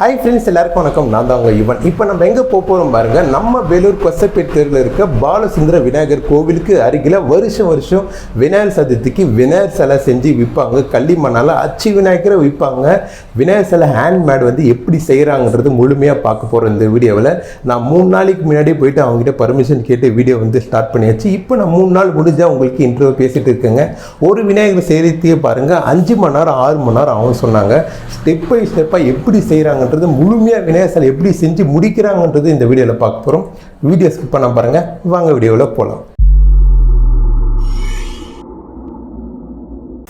Hi friends எல்லாருக்கும் வணக்கம். நான் தான் உங்கள் இவன் இப்போ நம்ம எங்கே போக போகிறோம் பாருங்க. நம்ம வேலூர் கொசப்பேட் தெருவில் இருக்க பாலசுந்தர விநாயகர் கோவிலுக்கு அருகில் வருஷம் வருஷம் விநாயகர் சதுர்த்திக்கு விநாயகர் சிலை செஞ்சு விற்பாங்க களி மண்ணால் அச்சு விநாயகரை விற்பாங்க விநாயகர் சிலை ஹேண்ட்மேட் வந்து எப்படி செய்கிறாங்கன்றது முழுமையாக பார்க்க போகிறோம் இந்த வீடியோவில். நான் மூணு நாளைக்கு முன்னாடி போயிட்டு அவங்ககிட்ட பர்மிஷன் கேட்டு வீடியோ வந்து ஸ்டார்ட் பண்ணியாச்சு. இப்போ நான் மூணு நாள் முடிஞ்சால் உங்களுக்கு இன்டர்வியூ பேசிட்டு இருக்கேங்க. ஒரு விநாயகர் செய்கிறதையே பாருங்கள் அஞ்சு மணி நேரம் ஆறு மணி நேரம் ஆகும் சொன்னாங்க. ஸ்டெப் பை ஸ்டெப்பாக எப்படி பண்ணுறது முழுமையாக விநாயகர் சிலை எப்படி செஞ்சு முடிக்கிறாங்கன்றது இந்த வீடியோவில் பார்க்க போகிறோம் வீடியோ ஸ்கிப் பண்ண பாருங்கள் வாங்க வீடியோவில் போகலாம்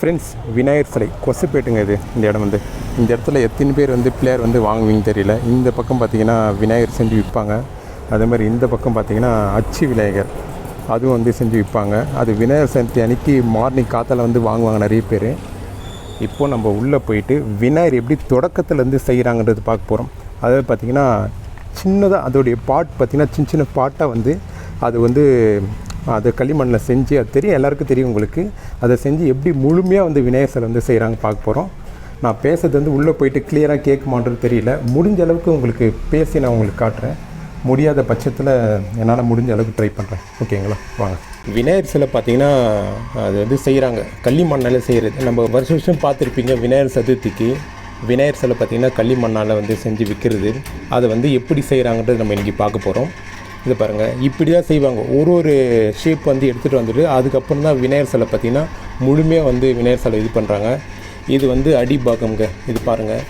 ஃப்ரெண்ட்ஸ் விநாயகர் சிலை கொசுப்பேட்டுங்க இது இந்த இடம் வந்து. இந்த இடத்துல எத்தனை பேர் வந்து பிளேயர் வந்து வாங்குவீங்க தெரியல. இந்த பக்கம் பார்த்தீங்கன்னா விநாயகர் செஞ்சு விற்பாங்க அதே மாதிரி இந்த பக்கம் பார்த்தீங்கன்னா அச்சு விநாயகர் அதுவும் வந்து செஞ்சு விற்பாங்க அது விநாயகர் சதுர்த்தி அன்னைக்கு மார்னிங் காத்தால் வந்து வாங்குவாங்க நிறைய பேர். இப்போது நம்ம உள்ளே போயிட்டு விநாயகர் எப்படி தொடக்கத்துலேருந்து செய்கிறாங்கன்றது பார்க்க போகிறோம் அதாவது பார்த்திங்கன்னா சின்னதாக அதோடைய பாட் பார்த்திங்கன்னா சின்ன சின்ன பாட்டாக வந்து அது வந்து அது களிமண்ணில் செஞ்சு அது தெரியும் எல்லாருக்கும் தெரியும் உங்களுக்கு. அதை செஞ்சு எப்படி முழுமையாக வந்து விநாயகர் சிலை வந்து செய்கிறாங்க பார்க்க போகிறோம் நான் பேசுறது வந்து உள்ளே போயிட்டு கிளியராக கேட்குமான்றது தெரியல. முடிஞ்ச அளவுக்கு உங்களுக்கு பேசி நான் உங்களுக்கு காட்டுறேன். முடியாத பட்சத்தில் என்னால் முடிஞ்ச அளவுக்கு ட்ரை பண்ணுறேன் ஓகேங்களா வாங்க. விநாயகர் சிலை பார்த்தீங்கன்னா அது வந்து செய்கிறாங்க களிமண்ணால் செய்கிறது நம்ம வருஷம் வருஷம் பார்த்துருப்பீங்க விநாயகர் சதுர்த்திக்கு. விநாயகர் சிலை பார்த்திங்கன்னா களிமண்ணால் வந்து செஞ்சு விற்கிறது அதை வந்து எப்படி செய்கிறாங்கன்றது நம்ம இன்றைக்கி பார்க்க போகிறோம் இது பாருங்கள் இப்படி தான் செய்வாங்க. ஒரு ஒரு ஷேப் வந்து எடுத்துகிட்டு வந்துட்டு அதுக்கப்புறம் தான் விநாயகர் சிலை பார்த்திங்கன்னா முழுமையாக வந்து விநாயகர் சிலை இது பண்ணுறாங்க இது வந்து அடிபாகம்ங்க. இது பாருங்கள்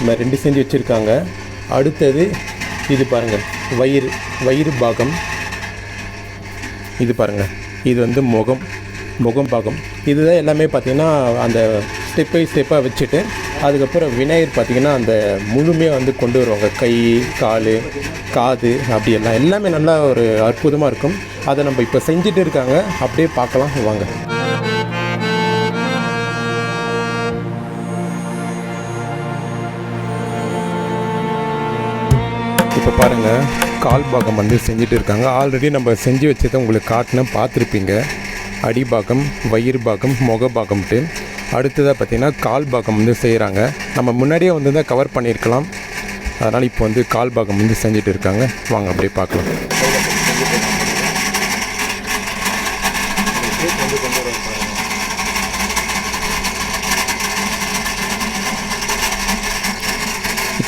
இந்த ரெண்டு செஞ்சு வச்சுருக்காங்க. அடுத்தது இது பாருங்கள் வயிறு வயிறு பாகம். இது பாருங்கள் இது வந்து முகம் முகம் பாகம். இதுதான் எல்லாமே பார்த்திங்கன்னா அந்த ஸ்டெப் பை ஸ்டெப்பாக வச்சுட்டு அதுக்கப்புறம் விநாயகர் பார்த்திங்கன்னா அந்த முழுமையாக வந்து கொண்டு வருவாங்க. கை கால் காது அப்படி எல்லாம். எல்லாமே நல்லா ஒரு அற்புதமாக இருக்கும். அதை நம்ம இப்போ செஞ்சுட்டு இருக்காங்க. அப்படியே பார்க்கலாம். வாங்க. இப்போ பாருங்கள் கால் பாகம் வந்து செஞ்சுட்டு இருக்காங்க. ஆல்ரெடி நம்ம செஞ்சு வச்சதை உங்களுக்கு காட்டினேன் பார்த்துருப்பீங்க. அடிபாகம் வயிறு பாகம் முக பாகம்ட்டு. அடுத்ததாக பார்த்தீங்கன்னா கால் பாகம் வந்து செய்கிறாங்க நம்ம முன்னாடியே வந்து தான் கவர் பண்ணியிருக்கலாம். அதனால் இப்போ வந்து கால் பாகம் வந்து செஞ்சுட்டு இருக்காங்க. வாங்க அப்படியே பார்க்கலாம்.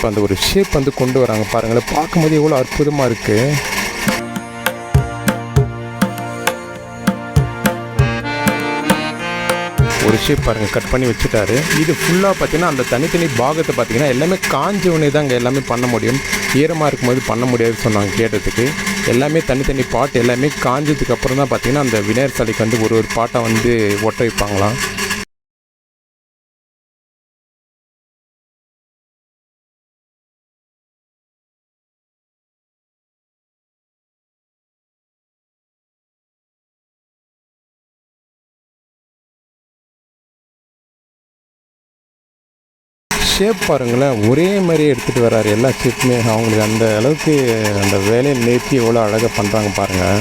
இப்போ அந்த ஒரு ஷேப் வந்து கொண்டு வராங்க பாருங்களேன். பார்க்கும்போது எவ்வளோ அற்புதமாக இருக்குது ஒரு ஷேப் பாருங்கள் கட் பண்ணி வச்சுட்டாரு. இது ஃபுல்லாக பார்த்தீங்கன்னா அந்த தனித்தனி பாகத்தை பார்த்தீங்கன்னா எல்லாமே காஞ்ச உடனே தான் அங்கே எல்லாமே பண்ண முடியும். ஈரமாக இருக்கும்போது பண்ண முடியாதுன்னு சொன்னாங்க கேட்டதுக்கு. எல்லாமே தனித்தனி பாட் எல்லாமே காஞ்சதுக்கு அப்புறம் தான் பார்த்தீங்கன்னா அந்த விநாயகர் சிலைக்கு வந்து ஒரு ஒரு பாட்டை வந்து ஒட்ட வைப்பாங்களாம். ஷேப் பாருங்களேன் ஒரே மாதிரி எடுத்துகிட்டு வர்றாரு. எல்லா ஷேப்புமே அவங்களுக்கு அந்த அளவுக்கு அந்த வேலையை நேர்த்தி எவ்வளோ அழகாக பண்ணுறாங்க பாருங்கள்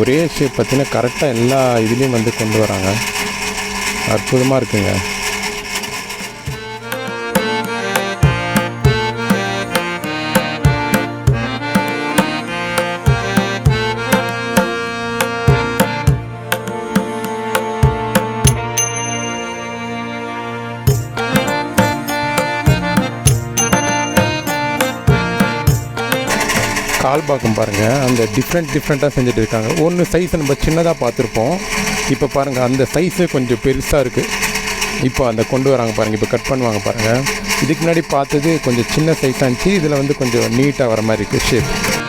ஒரே ஷேப் பார்த்தீங்கன்னா கரெக்டாக எல்லா இதுலேயும் வந்து கொண்டு வராங்க. அற்புதமாக இருக்குங்க. கால் பாருங்கள் அந்த டிஃப்ரெண்ட் டிஃப்ரெண்ட்டாக செஞ்சுட்டு இருக்காங்க. ஒன்று சைஸ் நம்ம சின்னதாக பார்த்துருப்போம். இப்போ பாருங்கள் அந்த சைஸு கொஞ்சம் பெருசாக இருக்குது இப்போ அந்த கொண்டு வராங்க பாருங்கள் இப்போ கட் பண்ணுவாங்க பாருங்கள் இதுக்கு முன்னாடி பார்த்தது கொஞ்சம் சின்ன சைஸாக இருந்துச்சு. இதில் வந்து கொஞ்சம் நீட்டாக வர மாதிரி இருக்குது ஷேப்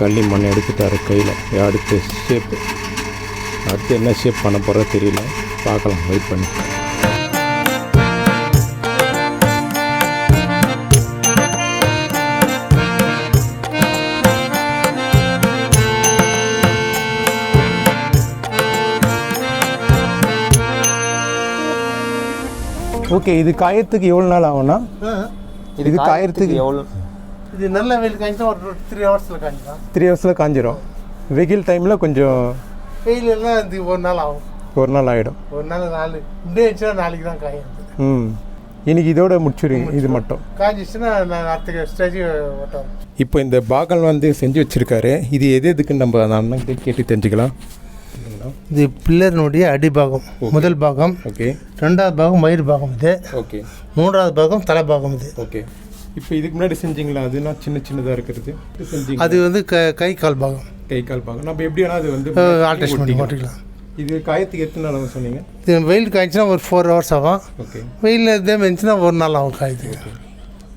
கள்ளி மண் எடுத்துட்டாரு கையில். அடுத்து ஷேப்பு அடுத்து என்ன ஷேப் பண்ண போகிறா தெரியல. பார்க்கலாம் வெயிட் பண்ணி. ஓகே இது காயத்துக்கு எவ்வளோ நாள் ஆகும்னா? இது காயறதுக்கு எவ்வளோ இது நல்ல வெயில் காய்ச்சா ஒரு த்ரீ ஹவர்ஸில் காய்க்கலாம் த்ரீ ஹவர்ஸில் காஞ்சிரும். வெயில் டைமில் கொஞ்சம் வெயில் எல்லாம் இது ஒரு நாள் ஆகும். ஒரு நாள் ஆகிடும் ஒரு நாள் நாலு. இப்படியே இருந்துச்சுன்னா நாளைக்கு தான் காயும். ம். இன்னைக்கு இதோட முடிச்சிருங்க இது மட்டும். காய்ச்சிச்சுன்னா நான் அடுத்த ஸ்டேஜ் ஓட்டம். இப்போ இந்த பாகல் வந்து செஞ்சு வச்சிருக்காரு. இது எது எதுக்குன்னு நம்ம அந்த அண்ணன் கேட்டு தெரிஞ்சுக்கலாம். இது பில்லரினுடைய அடிபாகம் முதல் பாகம். ஓகே ரெண்டாவது பாகம் மயிர் பாகம் இது. ஓகே மூன்றாவது பாகம் தலை பாகம் இது. ஓகே இப்போ இதுக்கு முன்னாடி செஞ்சீங்களா? அதுனா சின்ன சின்னதாக இருக்கிறது. செஞ்சீங்க அது வந்து க கை கால் பாகம். கை கால் பாகம். நம்ம எப்படி வேணா அது வந்து ஆல்ட்ரேஷன் பண்ணி ஒட்டிக்கலாம். போட்டுக்கலாம் இது காயத்துக்கு எத்தனை நாள் சொன்னீங்க? இது வெயில் காய்ச்சினா ஒரு ஃபோர் ஹவர்ஸ் ஆகும். ஓகே வெயில் இதே இருந்துச்சுன்னா ஒரு நாள் ஆகும் காய்த்துக்கு.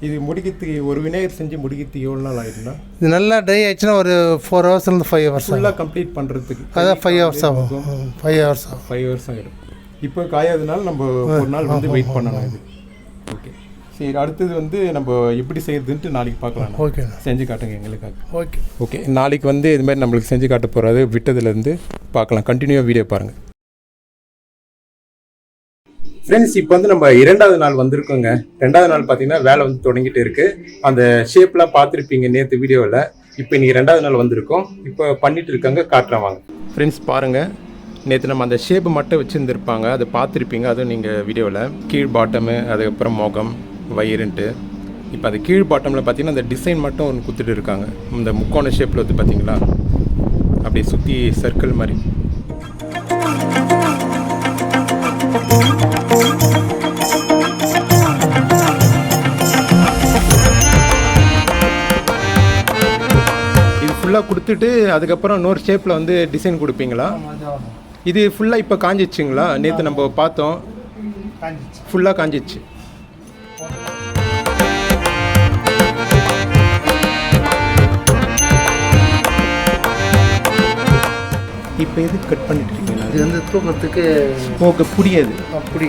இது முடிக்கிறதுக்கு ஒரு விநாயகர் செஞ்சு முடிக்கிறதுக்கு எவ்வளோ நாள் ஆயிடும்னா? இது நல்லா ட்ரை ஆயிடுச்சுன்னா ஒரு ஃபோர் ஹவர்ஸ்லேருந்து ஃபைவ் ஹவர்ஸ் ஆகும். ஃபுல்லாக கம்ப்ளீட் பண்ணுறதுக்கு அதான் ஃபைவ் ஹவர்ஸ் ஆகும். ஃபைவ் ஹவர்ஸ் ஆகும். ஃபைவ் ஹவர்ஸ் ஆகிடும் இப்போ காயாதனால நம்ம ஒரு நாள் வந்து வெயிட் பண்ணணும் இது. ஓகே சரி அடுத்தது வந்து நம்ம எப்படி செய்யறதுன்ட்டு நாளைக்கு பார்க்கலாம். ஓகேண்ணா செஞ்சு காட்டுங்க எங்களுக்காக. ஓகே. ஓகே நாளைக்கு வந்து இது மாதிரி நம்மளுக்கு செஞ்சு காட்ட போகிறாரு விட்டதுலேருந்து பார்க்கலாம். கண்டினியூவாக வீடியோ பாருங்கள் ஃப்ரெண்ட்ஸ் இப்போ வந்து நம்ம இரண்டாவது நாள் வந்திருக்கோங்க. ரெண்டாவது நாள் பார்த்தீங்கன்னா வேலை வந்து தொடங்கிட்டு இருக்கு. அந்த ஷேப்லாம் பார்த்துருப்பீங்க நேற்று வீடியோவில் இப்போ இன்னைக்கு ரெண்டாவது நாள் வந்திருக்கோம். இப்போ பண்ணிட்டு இருக்காங்க காட்டுறேன் வாங்க. ஃப்ரெண்ட்ஸ் பாருங்கள் நேற்று நம்ம அந்த ஷேப்பு மட்டும் வச்சுருந்துருப்பாங்க. அதை பார்த்துருப்பீங்க. அதுவும் நீங்கள் வீடியோவில் கீழ் பாட்டமு அதுக்கப்புறம் முகம். வயிறுன்ட்டு. இப்போ அது கீழ் பாட்டமில் பார்த்தீங்கன்னா அந்த டிசைன் மட்டும் ஒன்று கொடுத்துட்டு இருக்காங்க. இந்த முக்கோண ஷேப்பில் வந்து பார்த்தீங்களா அப்படியே சுற்றி சர்க்கிள் மாதிரி. இது ஃபுல்லாக கொடுத்துட்டு அதுக்கப்புறம் இன்னொரு ஷேப்பில் வந்து டிசைன் கொடுப்பீங்களா? இது ஃபுல்லாக இப்போ காஞ்சிச்சுங்களா? நேற்று நம்ம பார்த்தோம். ஃபுல்லாக காஞ்சிச்சு. இப்போ எது கட் பண்ணிட்டு இருக்கீங்க இது வந்து தூக்கத்துக்கு ஓகே புரியாது. அப்படி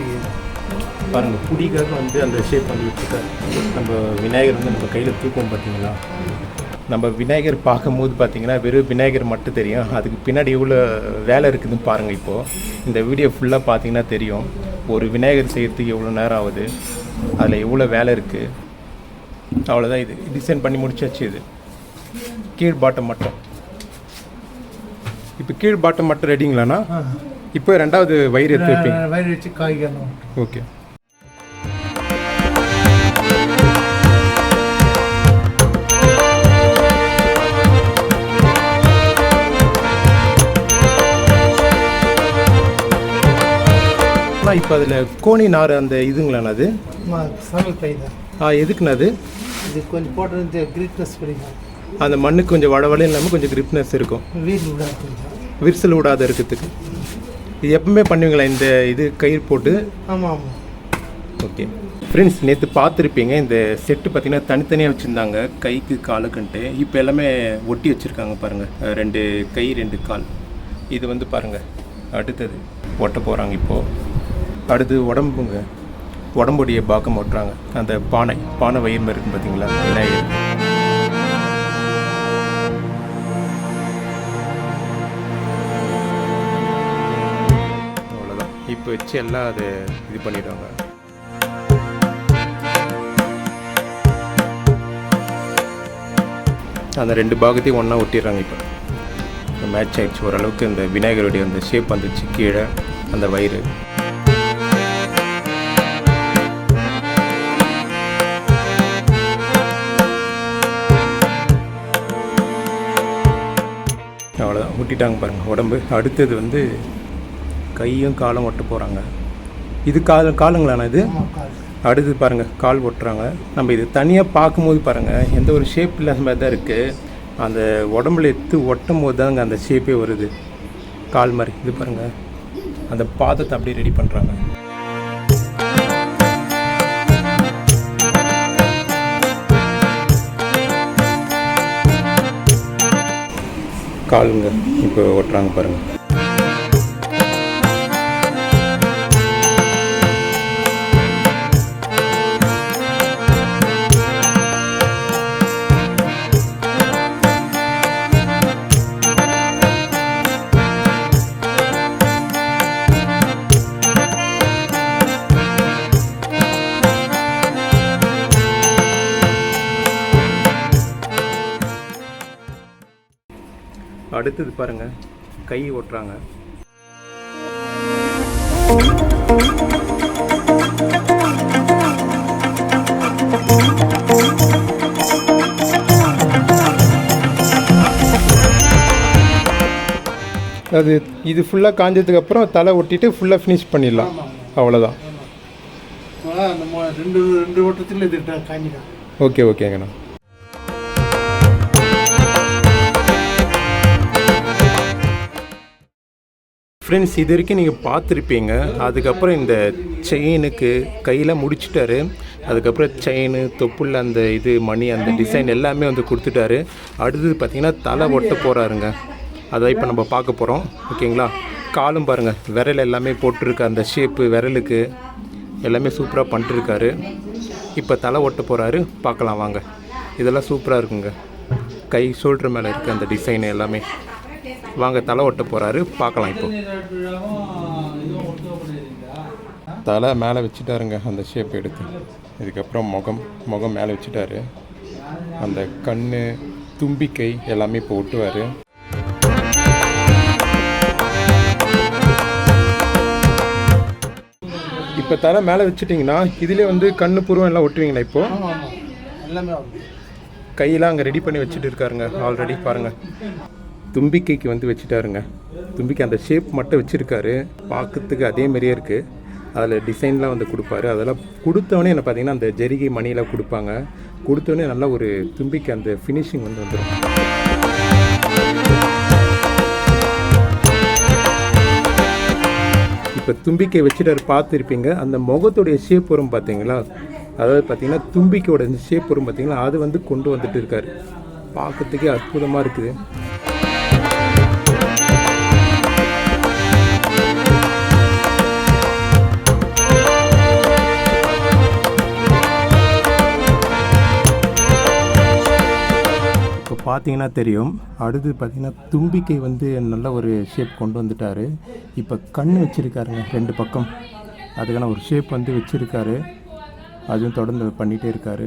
பாருங்க புடிக்காக வந்து அந்த ஷேப் பண்ணி வச்சுருக்காரு நம்ம விநாயகர் வந்து நம்ம கையில் தூக்கம் பார்த்தீங்களா? நம்ம விநாயகர் பார்க்கும்போது பார்த்தீங்கன்னா வெறும் விநாயகர் மட்டும் தெரியும். அதுக்கு பின்னாடி எவ்வளோ வேலை இருக்குதுன்னு பாருங்கள் இப்போது இந்த வீடியோ ஃபுல்லாக பார்த்தீங்கன்னா தெரியும். ஒரு விநாயகர் செய்கிறதுக்கு எவ்வளோ நேரம் ஆகுது? அதில் எவ்வளோ வேலை இருக்குது அவ்வளோதான் இது. டிசைன் பண்ணி முடிச்சாச்சு இது. கீழ் பாட்டம் மட்டும். இப்போ கீழ் பாட்டம் மட்டும் ரெடிங்களாண்ணா இப்போ ரெண்டாவது வயிறு எடுத்து வைப்பீங்க. வயிறு வச்சு காய்கறணும் ஓகே இப்போ அதில் கோணி நார் அந்த இதுங்களாண்ணா அது? சமையல் கை தான். ஆ எதுக்குண்ணா அது? இது கொஞ்சம் போட்டு இந்த கிரீட்னஸ் பிடிக்கும் அந்த மண்ணுக்கு கொஞ்சம் வடவட இல்லாமல் கொஞ்சம் கிரிப்னஸ் இருக்கும். விரிசல் விடாத இருக்கிறதுக்கு. இது எப்பவுமே பண்ணுவீங்களா இந்த இது கயிறு போட்டு? ஆமாம் ஆமாம் ஓகே. ஃப்ரெண்ட்ஸ் நேற்று பார்த்துருப்பீங்க இந்த செட்டு பார்த்தீங்கன்னா தனித்தனியாக வச்சுருந்தாங்க. கைக்கு காலுக்குன்ட்டு இப்போ எல்லாமே ஒட்டி வச்சுருக்காங்க பாருங்கள் ரெண்டு கை ரெண்டு கால். இது வந்து பாருங்கள் அடுத்தது. ஒட்ட போகிறாங்க இப்போது அடுத்து உடம்புங்க. உடம்புடைய பாக்கம் ஓட்டுறாங்க அந்த பானை பானை வயிறு மாதிரி இருக்கும் பார்த்தீங்களா விநாயகர். அவ்வளோதான் இப்போ வச்சு எல்லாம் அதை இது பண்ணிடுவாங்க. அந்த ரெண்டு பாகத்தையும் ஒன்றா ஒட்டிடுறாங்க இப்போ. மேட்ச் ஆயிடுச்சு. ஓரளவுக்கு இந்த விநாயகருடைய அந்த ஷேப் வந்துச்சு. கீழே அந்த வயிறு. ஒட்டிட்டாங்க பாருங்கள் உடம்பு. அடுத்தது வந்து கையும் காலும் ஒட்ட போகிறாங்க இது கால் காலுங்களாண்ணா இது? அடுத்து பாருங்கள் கால் ஒட்டுறாங்க. நம்ம இது தனியாக பார்க்கும்போது பாருங்கள் எந்த ஒரு ஷேப் இல்லாத மாதிரி தான் இருக்குது அந்த உடம்புல எடுத்து ஒட்டும் போது தாங்க அந்த ஷேப்பே வருது. கால் மாதிரி இது பாருங்கள் அந்த பாதத்தை அப்படியே ரெடி பண்ணுறாங்க காலுங்க. இப்போ ஒட்டுறாங்க பாருங்கள் அடுத்தது பாருங்க. கை ஓட்டுறாங்க. அது இது ஃபுல்லாக காஞ்சதுக்கு அப்புறம் தலை ஒட்டிட்டு ஃபுல்லாக ஃபினிஷ் பண்ணிடலாம். அவ்வளோதான் ரெண்டு ரெண்டு ஓட்டத்தில் இது காஞ்சிடும் ஓகே ஓகேங்கண்ணா. ஃப்ரெண்ட்ஸ் இது வரைக்கும் நீங்கள் பார்த்துருப்பீங்க. அதுக்கப்புறம் இந்த செயினுக்கு கையில் முடிச்சிட்டாரு. அதுக்கப்புறம் செயின் தொப்புள் அந்த இது மணி அந்த டிசைன் எல்லாமே வந்து கொடுத்துட்டாரு. அடுத்தது பார்த்தீங்கன்னா தலை ஒட்ட போகிறாருங்க அதை இப்போ நம்ம பார்க்க போகிறோம் ஓகேங்களா? காலும் பாருங்கள் விரல் எல்லாமே போட்டிருக்க. அந்த ஷேப்பு விரலுக்கு எல்லாமே சூப்பராக பண்ணிட்டுருக்காரு இப்போ தலை ஒட்ட போகிறாரு பார்க்கலாம் வாங்க. இதெல்லாம் சூப்பராக இருக்குங்க. கை ஷோல்டர் மேலே இருக்குது அந்த டிசைன் எல்லாமே. வாங்க தலை ஒட்ட போகிறாரு பார்க்கலாம் இப்போ. தலை மேலே வச்சுட்டாருங்க அந்த ஷேப் எடுத்து. இதுக்கப்புறம் முகம் முகம் மேலே வச்சுட்டாரு. அந்த கண் தும்பிக்கை எல்லாமே இப்போ ஒட்டுவார். இப்போ தலை மேலே வச்சுட்டிங்கன்னா இதிலே வந்து கண்ணு புருவம் எல்லாம் ஒட்டுவீங்களா இப்போது கையெல்லாம் அங்கே ரெடி பண்ணி வச்சுட்டு இருக்காருங்க ஆல்ரெடி பாருங்கள் தும்பிக்கைக்கு வந்து வச்சுட்டாருங்க. தும்பிக்கை அந்த ஷேப் மட்டும் வச்சுருக்காரு. பார்க்கறதுக்கு அதே மாதிரியே இருக்குது அதில் டிசைன்லாம் வந்து கொடுப்பாரு. அதெல்லாம் கொடுத்தவொடனே என்ன பார்த்தீங்கன்னா அந்த ஜெரிகை மணியெல்லாம் கொடுப்பாங்க. கொடுத்தோடனே நல்லா ஒரு தும்பிக்கை அந்த ஃபினிஷிங் வந்து வந்துடும் இப்போ தும்பிக்கை வச்சுட்டு பார்த்துருப்பீங்க. அந்த முகத்துடைய ஷேப் வரும் பார்த்தீங்களா? அதாவது பார்த்தீங்கன்னா தும்பிக்கையோட ஷேப் வரும் பார்த்தீங்களா? அது வந்து கொண்டு வந்துட்டு இருக்காரு. பார்க்கறதுக்கே அற்புதமாக இருக்குது. பார்த்தீங்கன்னா தெரியும். அடுத்து பார்த்திங்கன்னா தும்பிக்கை வந்து நல்ல ஒரு ஷேப் கொண்டு வந்துட்டாரு. இப்போ கண் வச்சுருக்காருங்க ரெண்டு பக்கம். அதுக்கான ஒரு ஷேப் வந்து வச்சுருக்காரு. அதுவும் தொடர்ந்து பண்ணிகிட்டே இருக்காரு.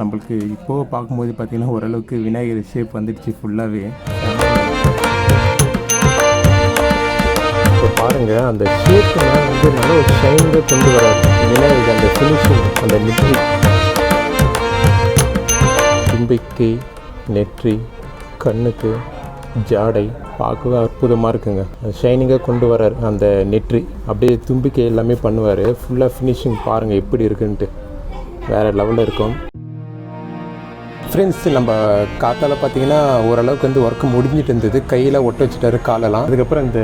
நம்மளுக்கு இப்போது பார்க்கும்போது பார்த்திங்கன்னா ஓரளவுக்கு விநாயகர் ஷேப் வந்துடுச்சு ஃபுல்லாகவே இப்போ பாருங்கள் அந்த ஷேப்பெல்லாம் வந்து நல்ல ஒரு ஷைனிங்காக கொண்டு வரார். விநாயகர் அந்த ஃபினிஷிங் அந்த நெற்றி தும்பிக்கை நெற்றி கண்ணுக்கு ஜாடை பார்க்கவே அற்புதமாக இருக்குங்க. ஷைனிங்காக கொண்டு வரார் அந்த நெற்றி. அப்படியே தும்பிக்கை எல்லாமே பண்ணுவார். ஃபுல்லாக ஃபினிஷிங் பாருங்கள் எப்படி இருக்குன்ட்டு. வேறு லெவலில் இருக்கும். ஃப்ரெண்ட்ஸ் நம்ம காத்தால் பார்த்தீங்கன்னா ஓரளவுக்கு வந்து ஒர்க்கு முடிஞ்சிட்டு இருந்தது. கையில் ஒட்ட வச்சுட்டாரு காலெல்லாம். அதுக்கப்புறம் இந்த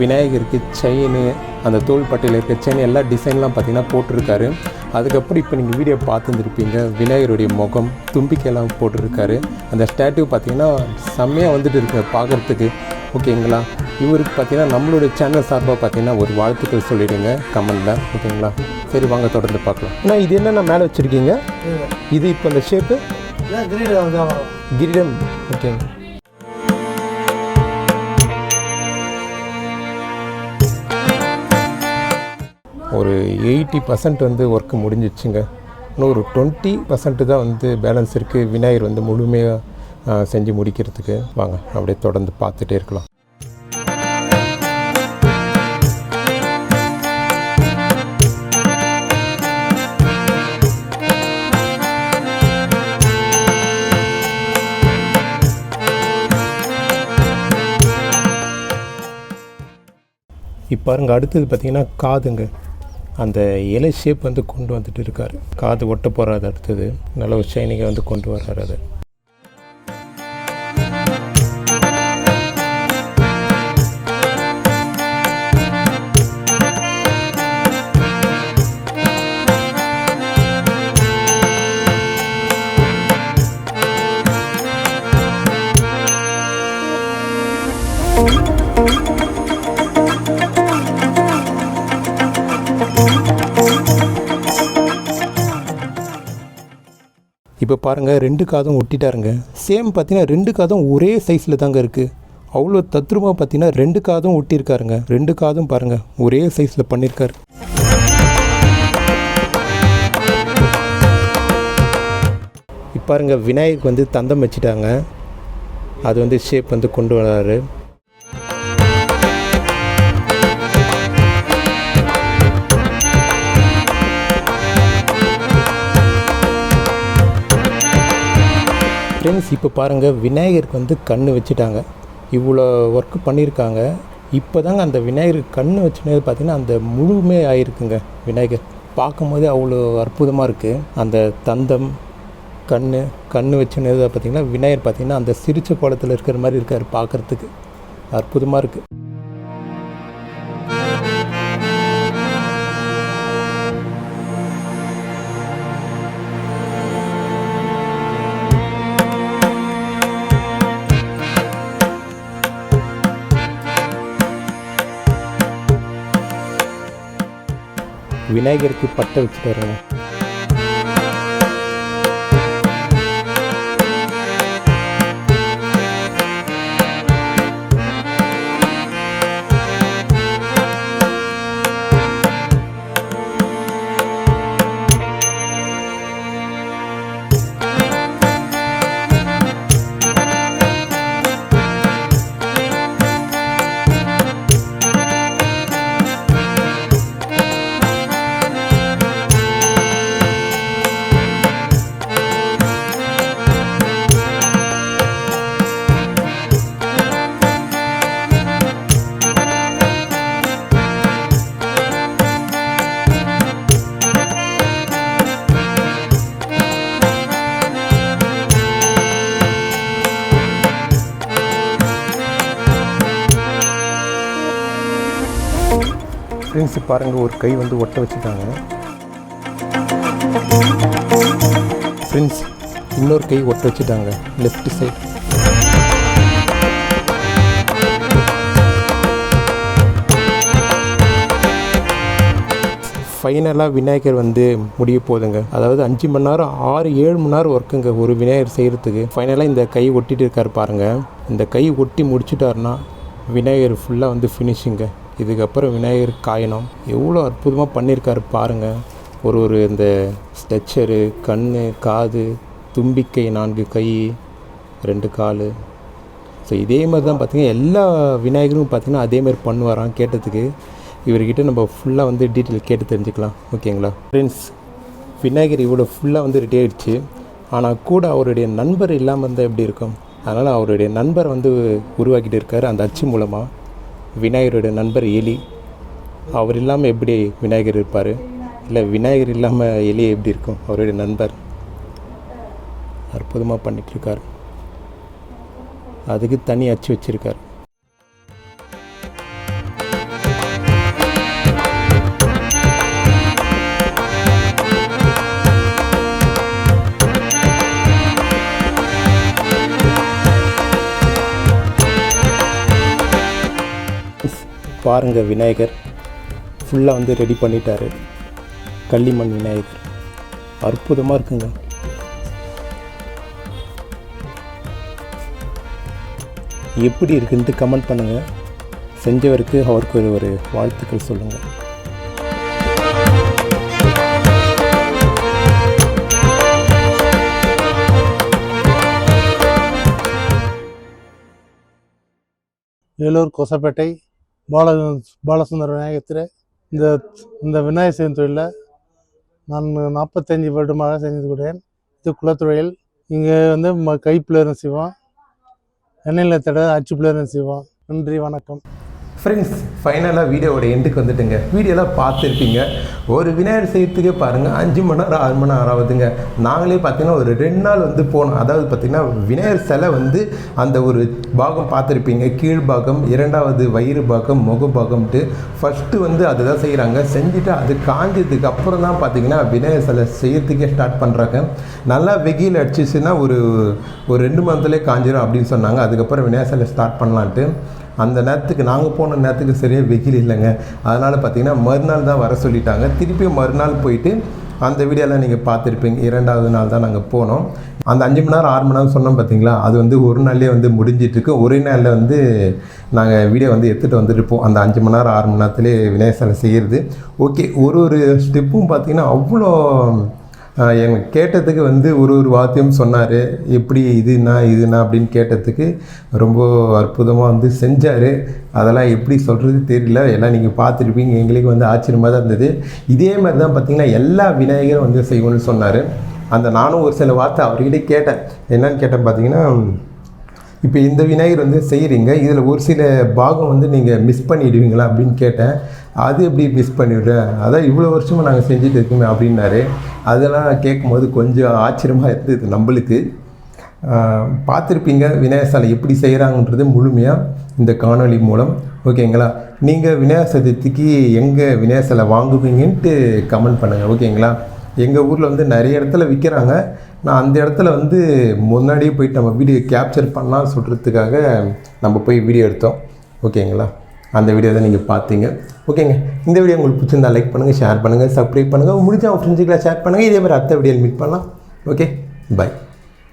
விநாயகருக்கு செயின் அந்த தோள்பட்டையில் இருக்க செயின் எல்லா டிசைன்லாம் பார்த்தீங்கன்னா போட்டிருக்காரு. அதுக்கப்புறம் இப்போ நீங்கள் வீடியோ பார்த்துருந்துருப்பீங்க. விநாயகருடைய முகம் தும்பிக்கையெல்லாம் போட்டிருக்காரு. அந்த ஸ்டாட்டு பார்த்தீங்கன்னா செம்மையாக வந்துட்டு இருக்கு பார்க்குறதுக்கு ஓகேங்களா இவருக்கு பார்த்தீங்கன்னா நம்மளுடைய சேனல் சார்பாக பார்த்தீங்கன்னா ஒரு வாழ்த்துக்கள் சொல்லிடுங்க கமெண்டில். ஓகேங்களா சரி வாங்க தொடர்ந்து பார்க்கலாம். அண்ணா இது என்னென்ன மேலே வச்சுருக்கீங்க? இது. இப்போ அந்த ஷேப்பு கிரீடம் கிரீடம். ஓகேங்க ஒரு எயிட்டி பர்சன்ட் வந்து ஒர்க்கு முடிஞ்சிச்சுங்க. இன்னும் ஒரு டுவெண்ட்டி பர்சன்ட்டு தான் வந்து பேலன்ஸ் இருக்குது விநாயகர் வந்து முழுமையாக செஞ்சு முடிக்கிறதுக்கு. வாங்க அப்படியே தொடர்ந்து பார்த்துட்டே இருக்கலாம். இப்போ பாருங்க அடுத்தது பார்த்தீங்கன்னா காதுங்க. அந்த இலை ஷேப் வந்து கொண்டு வந்துட்டு இருக்கார். காது ஒட்ட போகிறாரு அடுத்தது. நல்ல ஒரு ஷைனிங்காக வந்து கொண்டு வர்றாரு அதை. இப்போ பாருங்கள் ரெண்டு காதும் ஒட்டிட்டாருங்க. சேம் பார்த்தீங்கன்னா ரெண்டு காதும் ஒரே சைஸில் தாங்க இருக்குது அவ்வளோ தத்ரூபமாக பார்த்தீங்கன்னா ரெண்டு காதும் ஒட்டியிருக்காருங்க. ரெண்டு காதும் பாருங்கள் ஒரே சைஸில் பண்ணியிருக்காரு. இப்போ பாருங்க விநாயகருக்கு வந்து தந்தம் வச்சுட்டாங்க. அது வந்து ஷேப் வந்து கொண்டு வராரு. ஃப்ரெண்ட்ஸ் இப்போ பாருங்கள் விநாயகருக்கு வந்து கண் வச்சுட்டாங்க. இவ்வளோ ஒர்க் பண்ணியிருக்காங்க. இப்போ தாங்க அந்த விநாயகருக்கு கண் வச்சுனது பார்த்தீங்கன்னா அந்த முழுமே ஆயிருக்குங்க விநாயகர். பார்க்கும்போதே அவ்வளோ அற்புதமாக இருக்குது அந்த தந்தம் கண் கண் வச்சுனது பார்த்தீங்கன்னா விநாயகர் பார்த்தீங்கன்னா அந்த சிரிச்ச கோலத்தில் இருக்கிற மாதிரி இருக்கார் பார்க்குறதுக்கு அற்புதமாக இருக்குது விநாயகருக்கு பட்டை வச்சுட்டு வராங்க ஃப்ரெண்ட்ஸ் பாருங்கள் ஒரு கை வந்து ஒட்ட வச்சுட்டாங்க. ஃப்ரெண்ட்ஸ் இன்னொரு கை ஒட்ட வச்சுட்டாங்க லெஃப்ட் சைட் ஃபைனலாக விநாயகர் வந்து முடிய போதுங்க. அதாவது அஞ்சு மணி நேரம் ஆறு ஏழு மணி நேரம் ஒர்க்குங்க ஒரு விநாயகர் செய்கிறதுக்கு ஃபைனலாக இந்த கை ஒட்டிட்டு இருக்கார் பாருங்கள் இந்த கை ஒட்டி முடிச்சுட்டாருன்னா விநாயகர் ஃபுல்லாக வந்து ஃபினிஷிங்க இதுக்கப்புறம் விநாயகர் காயினம் எவ்வளோ அற்புதமாக பண்ணியிருக்காரு பாருங்கள் ஒரு ஒரு இந்த ஸ்ட்ரெச்சரு கண் காது தும்பிக்கை நான்கு கை ரெண்டு கால். ஸோ இதே மாதிரி தான் பார்த்தீங்கன்னா எல்லா விநாயகரும் பார்த்தீங்கன்னா அதேமாதிரி பண்ணுவாராம் கேட்டதுக்கு. இவர்கிட்ட நம்ம ஃபுல்லாக வந்து டீட்டெயில் கேட்டு தெரிஞ்சுக்கலாம். ஓகேங்களா? ஃப்ரெண்ட்ஸ் விநாயகர் இவ்வளோ ஃபுல்லாக வந்து ரெடி ஆகிடுச்சு ஆனால் கூட அவருடைய நண்பர் இல்லாமல் இருந்தால் எப்படி இருக்கும்? அதனால் அவருடைய நண்பர் வந்து உருவாக்கிட்டு இருக்கார் அந்த அச்சு மூலமாக விநாயகருடைய நண்பர் எலி. அவர் இல்லாமல் எப்படி விநாயகர் இருப்பார்? இல்லை விநாயகர் இல்லாமல் எலி எப்படி இருக்கும்? அவருடைய நண்பர். அற்புதமாக பண்ணிகிட்ருக்கார் அதுக்கு தனி அச்சு வச்சுருக்கார். பாருங்க விநாயகர். ஃபுல்லாக வந்து ரெடி பண்ணிட்டாரு. களிமண் விநாயகர். அற்புதமாக இருக்குங்க. எப்படி இருக்குன்ட்டு கமெண்ட் பண்ணுங்கள் செஞ்சவருக்கு அவருக்கு ஒரு ஒரு வாழ்த்துக்கள் சொல்லுங்கள் வேலூர் கொசப்பேட்டை பால பாலசுந்தர விநாயகத்தில் இந்த இந்த விநாயகர் செய்யும் தொழிலில் நான் நாற்பத்தஞ்சு வருடமாக செஞ்சு கொடுத்தேன் இது குலத்தொழில். இங்கே வந்து ம கை செய்வோம் எண்ணெயில் தடவை அச்சு பிள்ளைன்னு செய்வோம் நன்றி வணக்கம். ஃப்ரெண்ட்ஸ் ஃபைனலாக வீடியோவோட எண்டுக்கு வந்துட்டுங்க. வீடியோலாம் பார்த்துருப்பீங்க. ஒரு விநாயகர் செய்யறதுக்கே பாருங்கள் அஞ்சு மணி நேரம் ஆறு மணி நேரம் ஆகுதுங்க நாங்களே பார்த்தீங்கன்னா ஒரு ரெண்டு நாள் வந்து போனோம். அதாவது பார்த்திங்கன்னா விநாயகர் சிலை வந்து அந்த ஒரு பாகம் பார்த்துருப்பீங்க. கீழ் பாகம் இரண்டாவது வயிறு பாகம் முக பாகம்ட்டு. ஃபஸ்ட்டு வந்து அதுதான் செய்கிறாங்க செஞ்சுட்டு அது காஞ்சதுக்கு அப்புறம் தான் பார்த்தீங்கன்னா விநாயகர் சிலை செய்யறதுக்கே ஸ்டார்ட் பண்ணுறாங்க நல்லா வெயில் அடிச்சிச்சுன்னா ஒரு ஒரு ரெண்டு மந்த்லேயே காஞ்சிடும் அப்படின்னு சொன்னாங்க. அதுக்கப்புறம் விநாயகர் சிலை ஸ்டார்ட் பண்ணலான்ட்டு. அந்த நேரத்துக்கு நாங்கள் போன நேரத்துக்கு சரியாக வெயில் இல்லைங்க. அதனால் பார்த்தீங்கன்னா மறுநாள் தான் வர சொல்லிட்டாங்க. திருப்பியும் மறுநாள் போயிட்டு அந்த வீடியோலாம் நீங்கள் பார்த்துருப்பீங்க. இரண்டாவது நாள் தான் நாங்கள் போனோம். அந்த அஞ்சு மணி நேரம் ஆறு மணி நேரம் சொன்னோம் பார்த்தீங்களா அது வந்து ஒரு நாள்லேயே வந்து முடிஞ்சிட்ருக்கு. ஒரே நாளில் வந்து நாங்கள் வீடியோ வந்து எடுத்துகிட்டு வந்துருப்போம் அந்த அஞ்சு மணி நேரம் ஆறு மணி நேரத்துலேயே விநாயகர் சிலை செய்கிறது ஓகே ஒரு ஒரு ஸ்டெப்பும் பார்த்தீங்கன்னா அவ்வளோ எனக்கு கேட்டதுக்கு வந்து ஒரு ஒரு வாத்தியம் சொன்னார். எப்படி இதுனா இதுனா அப்படின்னு கேட்டதுக்கு ரொம்ப அற்புதமாக வந்து செஞ்சார். அதெல்லாம் எப்படி சொல்கிறது தெரியல. எல்லாம் நீங்கள் பார்த்துருப்பீங்க. எங்களுக்கு வந்து ஆச்சரியமாக தான் இருந்தது. இதே மாதிரி தான் பார்த்திங்கன்னா எல்லா விநாயகரும் வந்து செய்வோம்னு சொன்னார். அந்த நானும் ஒரு சில வார்த்தை அவர்கிட்ட கேட்டேன். என்னன்னு கேட்டேன் பார்த்தீங்கன்னா இப்போ இந்த விநாயகர் வந்து செய்கிறீங்க இதில் ஒரு சில பாகம் வந்து நீங்கள் மிஸ் பண்ணிடுவீங்களா அப்படின்னு கேட்டேன். அது எப்படி மிஸ் பண்ணிவிடுறேன் அதான் இவ்வளோ வருஷமாக நாங்கள் செஞ்சுட்டு இருக்கோமே அப்படின்னாரு. அதெல்லாம் கேட்கும்போது கொஞ்சம் ஆச்சரியமாக இருந்தது நம்மளுக்கு. பார்த்துருப்பீங்க விநாயகர் சிலை எப்படி செய்கிறாங்கன்றது முழுமையாக இந்த காணொளி மூலம். ஓகேங்களா? நீங்கள் விநாயகர் சதுர்த்திக்கு எங்கே விநாயகர் சிலை வாங்குவீங்கன்ட்டு கமெண்ட் பண்ணுங்கள் ஓகேங்களா? எங்கள் ஊரில் வந்து நிறைய இடத்துல விற்கிறாங்க நான் அந்த இடத்துல வந்து முன்னாடியே போயிட்டு நம்ம வீடியோ கேப்சர் பண்ணலாம் சொல்கிறதுக்காக நம்ம போய் வீடியோ எடுத்தோம். ஓகேங்களா அந்த வீடியோ தான் நீங்கள் பார்த்தீங்க. ஓகேங்க இந்த வீடியோ உங்களுக்கு பிடிச்சிருந்தா லைக் பண்ணுங்கள் ஷேர் பண்ணுங்கள் சப்ஸ்கிரைப் பண்ணுங்கள் முடிஞ்ச உங்கள் ஃப்ரெண்ட்ஸுக்கெல்லாம் ஷேர் பண்ணுங்கள் இதே மாதிரி அடுத்த வீடியோவில் மீட் பண்ணலாம். Okay bye